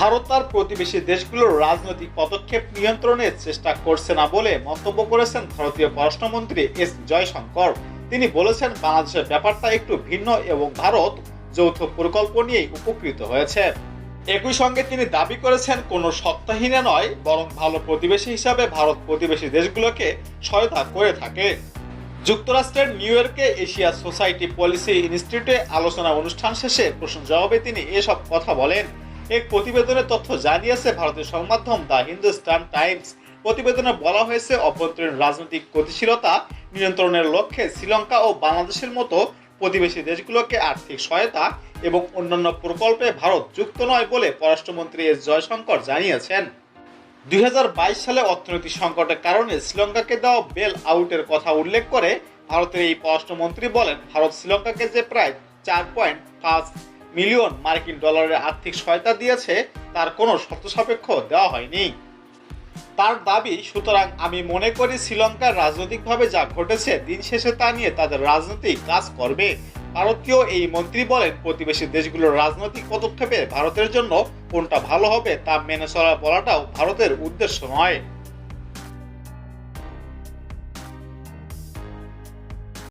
ভারত তার প্রতিবেশী দেশগুলোর রাজনৈতিক পদক্ষেপ নিয়ন্ত্রণের চেষ্টা করছে না বলে মন্তব্য করেছেন ভারতীয় পররাষ্ট্রমন্ত্রী এস জয়শঙ্কর। তিনি বলেছেন, বাংলাদেশের ব্যাপারটা একটু ভিন্ন এবং ভারত যৌথ প্রকল্প নিয়েই উপকৃত হয়েছে। একই সঙ্গে তিনি দাবি করেছেন, কোনো সত্তাহীনা নয়, বরং ভালো প্রতিবেশী হিসাবে ভারত প্রতিবেশী দেশগুলোকে সহায়তা করে থাকে। যুক্তরাষ্ট্রের নিউ ইয়র্কে এশিয়া সোসাইটি পলিসি ইনস্টিটিউটে আলোচনা অনুষ্ঠান শেষে প্রশ্ন জবাবে তিনি এসব কথা বলেন। এক প্রতিবেদনে তথ্য জানিয়েছে ভারতের সংবাদমাধ্যম দ্য হিন্দুস্তান টাইমস। প্রতিবেদনে বলা হয়েছে, অভ্যন্তরীণ রাজনৈতিক গতিশীলতা নিয়ন্ত্রণের লক্ষ্যে শ্রীলঙ্কা ও বাংলাদেশের মতো প্রতিবেশী দেশগুলোকে আর্থিক সহায়তা এবং অন্যান্য প্রকল্পে ভারত যুক্ত নয় বলে পররাষ্ট্রমন্ত্রী এস জয়শঙ্কর জানিয়েছেন। দু হাজার বাইশ সালে অর্থনৈতিক সংকটের কারণে শ্রীলঙ্কাকে দেওয়া বেল আউটের কথা উল্লেখ করে ভারতের এই পররাষ্ট্রমন্ত্রী বলেন, ভারত শ্রীলঙ্কাকে যে প্রায় চার পয়েন্ট পাঁচ মিলিয়ন মার্কিন ডলারের আর্থিক সহায়তা দিয়েছে, তার কোনো শর্ত সাপেক্ষ দেওয়া হয়নি। তার দাবি, সুতরাং আমি মনে করি শ্রীলঙ্কার রাজনৈতিকভাবে যা ঘটেছে দিন শেষে তা নিয়ে তাদের রাজনৈতিক কাজ করবে। ভারতীয় এই মন্ত্রী বলেন, প্রতিবেশী দেশগুলোর রাজনৈতিক পদক্ষেপে ভারতের জন্য কোনটা ভালো হবে তা মেনে চলা বলাটাও ভারতের উদ্দেশ্য নয়।